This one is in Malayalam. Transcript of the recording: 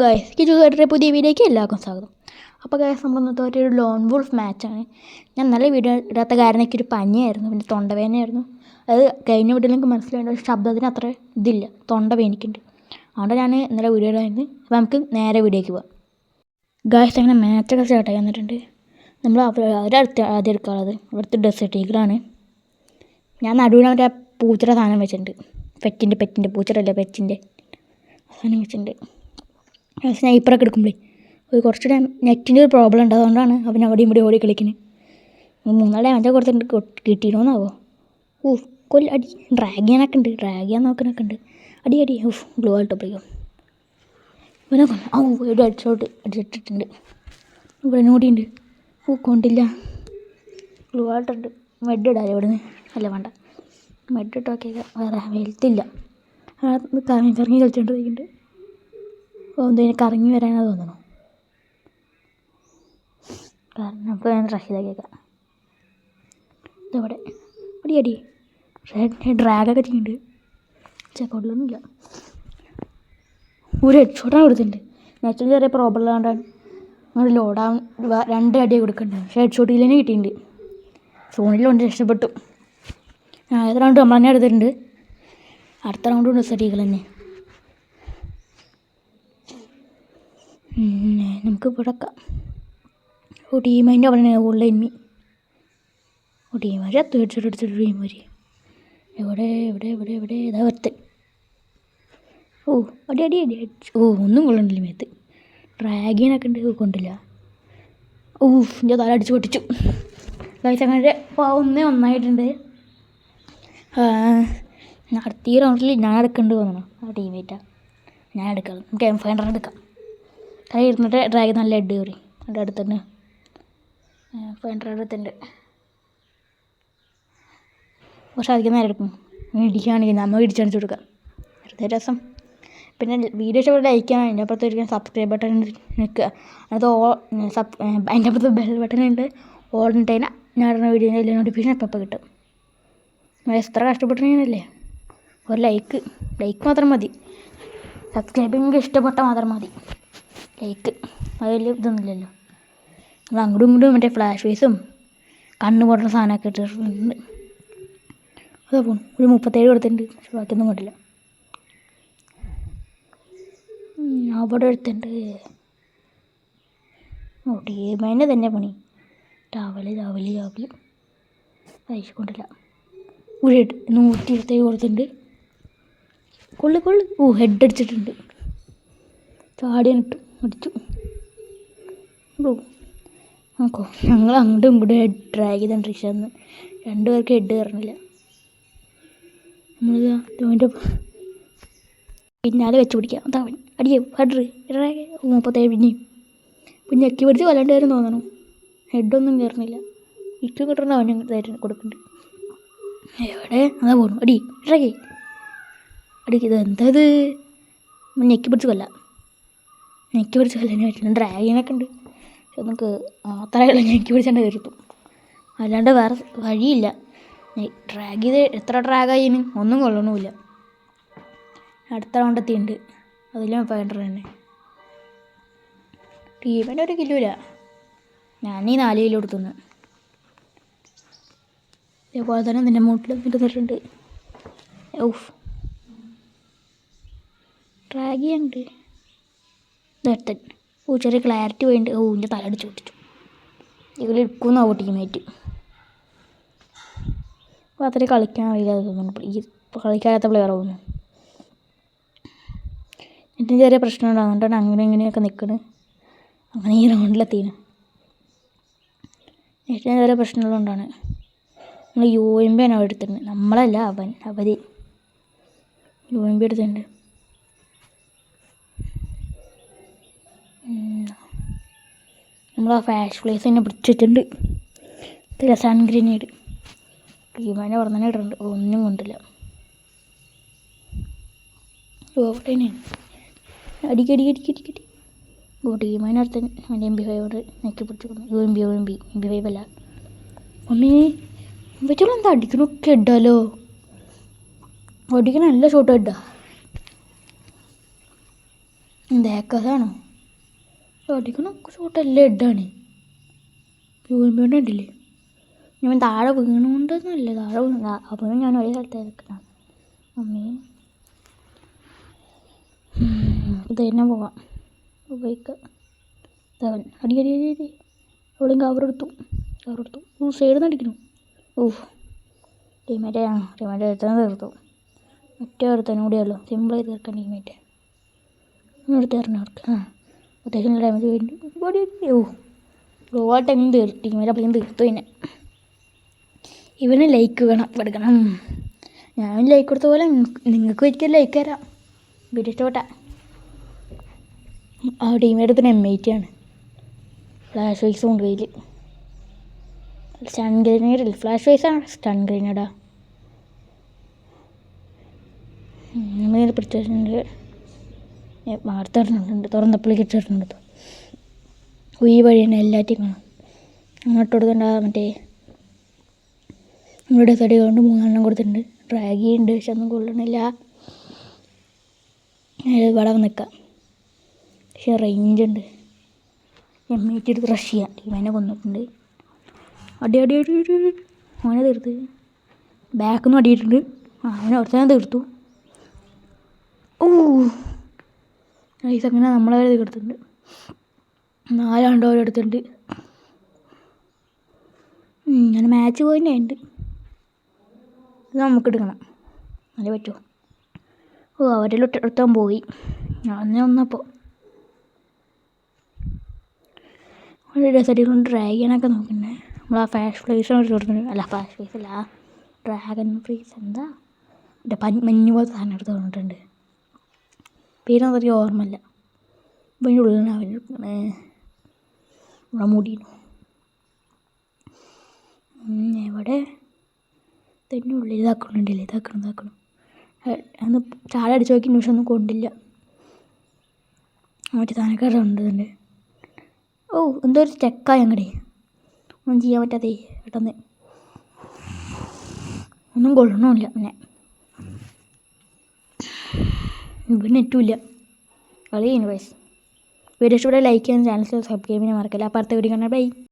ഗൈസ് കിജുകാരുടെ പുതിയ വീഡിയോയ്ക്ക് എല്ലാവർക്കും സ്വാഗതം. അപ്പോൾ ഗായസ് നമ്മൾ ഇന്നത്തെ ഒരു ലോൺ വുൾഫ് മാച്ചാണ് ഞാൻ നല്ല വീഡിയോ ഇടാത്ത കാരണം എനിക്കൊരു പനിയായിരുന്നു പിന്നെ തൊണ്ടവേദനയായിരുന്നു. അത് കഴിഞ്ഞ വീഡിയോയിൽ എനിക്ക് മനസ്സിലായത് ശബ്ദത്തിന് അത്ര ഇതില്ല തൊണ്ട വേനിക്കുണ്ട് അതുകൊണ്ട് ഞാൻ ഇന്നലെ വീഡിയോ ഇടായിരുന്നു അപ്പോൾ നമുക്ക് നേരെ വീഡിയോയ്ക്ക് പോവാം. ഗായസ് അങ്ങനെ മാച്ചൊക്കെ സ്റ്റാർട്ട് ആയി വന്നിട്ടുണ്ട്. നമ്മൾ അവരടുത്ത് ആദ്യം എടുക്കാറുള്ളത് അവിടുത്തെ ഡെസേർട്ട് ഈഗിളാണ് ഞാൻ നടുവിൽ അവരുടെ പൂച്ചയുടെ സാധനം വെച്ചിട്ടുണ്ട്. പെറ്റിന്റെ പെറ്റിന്റെ പൂച്ചടല്ല പെറ്റിന്റെ സാധനം വെച്ചിട്ടുണ്ട്. സ്നൈപ്പറൊക്കെ എടുക്കുമ്പോഴേ ഒരു കുറച്ച് ടൈം നെറ്റിന്റെ ഒരു പ്രോബ്ലം ഉണ്ട്. അതുകൊണ്ടാണ് അവൻ അവിടെയും ഇവിടെ ഓടി കളിക്കുന്നത് മൂന്നാൽ ഡാമേജ് കൊടുത്തിട്ട് കിട്ടിയിരുന്നാവോ ഊ കൊല്ല അടി ഡ്രാഗ് ചെയ്യാനൊക്കെ ഉണ്ട്. ഡ്രാഗ് ചെയ്യാൻ നോക്കാനൊക്കെ ഉണ്ട്. അടി അടി. ഊഫ് ഗ്ലോ ആയിട്ടപ്പോഴേക്കും. ഇവനെ കൊന്നു. ഔ ഒരു അടിച്ചോട്ട് അടിച്ചിട്ടിട്ടുണ്ട്. ഇവിടെ നോടിയുണ്ട് ഊ കൊണ്ടില്ല. ഗ്ലൂ ആയിട്ടുണ്ട്. മെഡ് ഇടാതെ ഇവിടുന്ന്. അല്ല വേണ്ട. മെഡ് ഇട്ടൊക്കെ വേറെ വെൽത്തില്ല കറങ്ങി കറങ്ങി ഓ എന്തോ കറങ്ങി വരാനാണ് തോന്നുന്നു കാരണം അപ്പോൾ ഞാൻ റഷീദാക്കിയേക്കാം. ഇതവിടെ അടി. അടി ഡ്രാഗൊക്കെ ചെയ്യുന്നുണ്ട് ചെക്കൗട്ടിലൊന്നുമില്ല ഒരു ഹെഡ് ഷോട്ടാണ് കൊടുത്തിട്ടുണ്ട്. നെക്സ്റ്റ് ചെറിയ പ്രോബ്ലം ഉള്ളതുകൊണ്ടാണ് നമ്മൾ ലോഡാ രണ്ട് അടിയെ കൊടുക്കുന്നുണ്ട് പക്ഷേ ഹെഡ് ഷോട്ടിൽ തന്നെ കിട്ടിയിട്ടുണ്ട്. ഫോണിലുണ്ട് രക്ഷപ്പെട്ടു. ആദ്യത്തെ റൗണ്ട് നമ്മൾ തന്നെ എടുത്തിട്ടുണ്ട്? അടുത്ത റൗണ്ട് ഉണ്ട് സെറ്റികൾ തന്നെ. നമുക്ക് പിടക്കാം ഓ ടീമതിന്റെ അവിടെ ഉള്ള എന്മി ഓ ടീമാർ അത്ത് വെച്ചിട്ട് എടുത്തിട്ട് ടീമാർ എവിടെ എവിടെ എവിടെ എവിടെ? ഇതാ ഒരുത്തൻ ഓ അടി അടി അടി ഓ ഒന്നും കൊള്ളണ്ടില്ല മേത്ത്. ഡ്രാഗിനൊക്കെ ഉണ്ട് കൊണ്ടില്ല. ഓ എന്റെ തല അടിച്ച് പൊട്ടിച്ചു. കഴിച്ചങ്ങനെ ഒന്നേ ഒന്നായിട്ടുണ്ട് അടുത്ത ഈ റൗണ്ടിൽ ഞാൻ എടുക്കേണ്ടി വന്നു ആ ടീമേറ്റാണ് ഞാൻ എടുക്കാം. നമുക്ക് എം ഫൈവ് ഹൺഡ്രഡ് എടുക്കാം. കൈ ഇരുന്നിട്ട് ഡ്രാഗ് നല്ല അടി കയറി എന്റെ അടുത്ത് തന്നെ ഫൈവ് ഹൺഡ്രഡ് അടുത്തുണ്ട് കുറച്ച് അധികം നേരം എടുക്കും. ഇടിക്കുകയാണെങ്കിൽ നമ്മൾ ഇടിച്ചടിച്ചു കൊടുക്കാം. വെറുതെ രസം. പിന്നെ വീഡിയോ ഇഷ്ടപ്പെട്ട ലൈക്ക് ചെയ്യണം. അതിന്റെ അപ്പുറത്ത് സബ്സ്ക്രൈബ് ബട്ടൺ നിൽക്കുക. അത് ഓ സബ് അതിന്റെ അപ്പുറത്ത് ബെൽ ബട്ടൺ ഉണ്ട്. ഓൾ ടൈന ഞാൻ വീഡിയോന്റെ നോട്ടിഫിക്കേഷൻ അപ്പം കിട്ടും. എത്ര കഷ്ടപ്പെട്ടില്ലേ ഒരു ലൈക്ക് ലൈക്ക് മാത്രം മതി. സബ്സ്ക്രൈബിങ് ഇഷ്ടപ്പെട്ടാൽ മാത്രം മതി. ലൈക്ക് അത് വലിയ ഇതൊന്നുമില്ലല്ലോ. നമ്മൾ അങ്ങോട്ടും ഇങ്ങോട്ടും മറ്റേ ഫ്ലാഷ് വൈസും കണ്ണ് പൊട്ടുന്ന സാധനമൊക്കെ ഇട്ടിട്ടുണ്ട്. അതാ പോണു ഒരു മുപ്പത്തേഴ് കൊടുത്തിട്ടുണ്ട്. പക്ഷെ ബാക്കിയൊന്നും കൊണ്ടില്ല. അവിടെ എടുത്തിട്ടുണ്ട്. ഓ തന്നെ പണി. രാവിലെ രാവിലെ രാവിലെ. പൈസ കൊണ്ടില്ല. ഒരു നൂറ്റി ഇരുപത്തേഴ് കൊടുത്തിട്ടുണ്ട്. കൊള്ളു കൊള്ളു. ഓ ഹെഡ് അടിച്ചിട്ടുണ്ട്. ചാടി ഇട്ടു അടിച്ചു ഓ നോക്കോ ഞങ്ങൾ അങ്ങോട്ടും ഇങ്ങോട്ടും ഹെഡ് ഡ്രാഗ് ചെയ്താണ് റിക്ഷന്ന് രണ്ടുപേർക്ക് ഹെഡ് കയറണില്ല. അവന്റെ പിന്നാലെ വെച്ച് പിടിക്കാം. അതവൻ അടിയേ ഹെഡർ മുപ്പത്തേഴ് പിന്നെയും. പിന്നെ ഞെക്കി പിടിച്ച് വല്ലാണ്ട് വരും തോന്നണം ഹെഡൊന്നും കയറണില്ല. ഇറ്റു കിട്ടണ അവൻ തരുന്നു കൊടുക്കുന്നുണ്ട് എവിടെ? അതാ പോണു. അടി ഇറങ്ങി അടിക്ക് ഇത് എന്താ ഇത്? ഞെക്കി പിടിച്ച് കൊല്ലാം. ഞെക്കി പിടിച്ച് കൊല്ലാനേ പറ്റില്ല ഡ്രാഗനൊക്കെ ഉണ്ട്. പക്ഷെ നമുക്ക് അത്രയുള്ള എനിക്ക് പിടിച്ചാണ്ട് കയറിത്തും അല്ലാണ്ട് വേറെ വഴിയില്ല. ഡ്രാഗ് ചെയ്ത് എത്ര ഡ്രാഗ് ആയിന് ഒന്നും കൊള്ളണമില്ല അടുത്ത റൗണ്ട് എത്തിയുണ്ട് അതിലും ഫൈൻഡർ തന്നെ. ടീമിന്റെ ഒരു കില്ലുമില്ല ഞാൻ ഈ നാല് കിലോ കൊടുത്തുന്നു. ഇതേപോലെ തന്നെ നിന്റെ മൂട്ടിൽ നിന്നിട്ടുണ്ട് ഓഫ് ഡ്രാഗ് ചെയ്യാനുണ്ട് ഇതെടുത്തൻ ഓ ചെറിയ ക്ലാരിറ്റി വേണ്ടി ഓ എന്റെ തലടിച്ച് പൊട്ടിച്ചു. ഇതിൽ എടുക്കുന്നാവോ ടീമേറ്റ് അപ്പോൾ അത്രയും കളിക്കാൻ അറിയില്ല ഈ കളിക്കാത്ത പ്ലെയർ ആവുന്നു. എന്നിട്ട് ചെറിയ പ്രശ്നം ഉണ്ടാകുന്നുണ്ടാണ് അങ്ങനെ ഇങ്ങനെയൊക്കെ നിൽക്കുന്നത് അങ്ങനെ ഈ റൗണ്ടിലെത്തിന് ഏറ്റവും ചെറിയ പ്രശ്നമുള്ളതുകൊണ്ടാണ് നമ്മൾ യു എം ബി ആണ് എടുത്തിട്ടുണ്ട് നമ്മളല്ല അവൻ അവർ യു എം ബി എടുത്തിട്ടുണ്ട്. നമ്മൾ ആ ഫാഷ് പ്ലേസ് തന്നെ പിടിച്ചിട്ടുണ്ട് ഇതില്ല സൺ ഗ്രനേഡ് ടീമാനെ പറഞ്ഞാൽ ഇടുന്നുണ്ട് ഒന്നും കൊണ്ടില്ല. ഓ അവിടെ തന്നെയാണ് അടിക്കടി അടിക്കടി അടിക്കടി ഓ ടീമാനടുത്ത് എന്റെ എം ബി ഫൈവോട് നെക്കി പിടിച്ചു U M B M B M B five അല്ല. മമ്മി വെച്ചോളൂ എന്താ അടിക്കണൊക്കെ ഇടാലോ? അടിക്കണ നല്ല ഷോട്ട് ഇടാ. ദേക്കസാണോ അടിക്കണം ഷോട്ടെല്ലാം ഇടാണ്. വീണ്ടും ഇടില്ലേ ഞാൻ താഴെ വീണുകൊണ്ടൊന്നുമല്ല താഴെ വീണ. അപ്പം ഞാൻ ഒരേ സ്ഥലത്ത് നിൽക്കണം അമ്മേ. ഇത് തന്നെ പോവാം. ഉപയോഗിക്കാം. അടി അടി അടി അടി. അവളും കവറെടുത്തു കവറെടുത്തു ഓ സൈഡിൽ നിന്ന് അടിക്കുന്നു ഓ. ടീമേറ്റ് ആ ടീമേറ്റ് എടുത്തത് തീർത്തു. മറ്റേ ഒരുത്തനും കൂടിയല്ലോ സിമ്പിളായി തീർക്കാൻ ടീമേറ്റ്. എടുത്ത് തരണം അവർക്ക് ആ. അത്യാവശ്യം ഡാമേജ് കഴിഞ്ഞു ഓ ലോ ആ ടൈം തീർത്തു തീർത്തു പിന്നെ ഇവന് ലൈക്ക് വേണം കൊടുക്കണം. ഞാൻ ലൈക്ക് കൊടുത്ത പോലെ നിങ്ങൾക്ക് ഒരിക്കൽ ലൈക്ക് തരാം. വീഡിയോ ഇഷ്ടപ്പെട്ട. ആ ടീമേറ്റ് എം ഐ ടി ആണ്. ഫ്ലാഷ് വൈസ് കയ്യിൽ സ്റ്റൺ ഗ്രനേഡ് ഫ്ലാഷ് വൈസ് ആണ്? സ്റ്റൺ ഗ്രനേഡാ നമ്മൾ പിടിച്ചിട്ടുണ്ട് വാർത്ത ഇടുന്നുണ്ട് തുറന്നപ്പോൾ കിട്ടിയിട്ടുണ്ട് ഈ വഴി തന്നെ എല്ലാറ്റിയും കാണാം അങ്ങോട്ട് കൊടുക്കണ്ട മറ്റേ നമ്മുടെ തടി കൊണ്ട് മൂന്നെണ്ണം കൊടുത്തിട്ടുണ്ട്. ഡ്രാഗി ഉണ്ട് പക്ഷെ ഒന്നും കൊള്ളണില്ല. ഇവിടെ നിൽക്കാം പക്ഷെ റേഞ്ച് ഉണ്ട്. എം ടി എടുത്ത് റഷ് ചെയ്യാം. ഇവനെ കൊന്നിട്ടുണ്ട്. അടി അടി അടി അടി. അവനെ തീർത്ത്. ബാക്കിൽ നിന്ന് അടിയിട്ടുണ്ട്. അവനെ ഒരുത്തനെ തീർത്തു. ഓ നൈസ് അങ്ങനെ നമ്മളെ വരെ തീർത്തിട്ടുണ്ട്. നാലാണ്ടോ എടുത്തിട്ടുണ്ട് ഇങ്ങനെ മാച്ച് പോയിട്ടുണ്ട് ഇത് നമുക്ക് എടുക്കണം. അതേ പറ്റുമോ ഓ അവരെ എടുത്താൻ പോയി. ഞാൻ വന്നപ്പോൾ ഒരു കൊണ്ട് ഡ്രാഗനൊക്കെ നോക്കുന്നേ. നമ്മൾ ആ ഫാഷ് ഫ്ലേസ് കൊടുക്കുന്നുണ്ട് അല്ല ഫാഷ് ഫ്ലേസ് അല്ല. ഡ്രാഗൺ ഫ്രീസ് എന്താ? മഞ്ഞ് പോലത്തെ സാധനം എടുത്ത് തന്നിട്ടുണ്ട് പേരൊന്നും ഓർമ്മയില്ല. അപ്പം അതിന്റെ ഉള്ളിലാണ് അവൻ ഇവിടെ മുടിയുന്നു എവിടെ? തന്നെ ഉള്ളിൽ. ഇതാക്കണുണ്ടല്ലേ? ഇതാക്കണം ഇതാക്കണം. അന്ന് ചാല അടിച്ച് നോക്കി ന്യൂഷൻ ഒന്നും കൊണ്ടില്ല. മറ്റേ താനക്കാരുടെ ഉണ്ടതുണ്ട് ഓ എന്തോ ഒരു ചെക്കായ അങ്ങടെ. ഒന്നും ചെയ്യാൻ പറ്റാതെ പെട്ടെന്ന്. ഒന്നും കൊള്ളണമില്ല പിന്നെ ഇവിടെ നെറ്റുമില്ല കളി കഴിഞ്ഞു വയസ്സ് വീഡിയോ ഇഷ്ടപ്പെട്ട ലൈക്ക് ചെയ്യാൻ ചാനൽ സബ്സ്ക്രൈബ് ചെയ്യാൻ മറക്കില്ല. അപ്പോൾ അടുത്ത വീഡിയോ കാണാം. ബൈ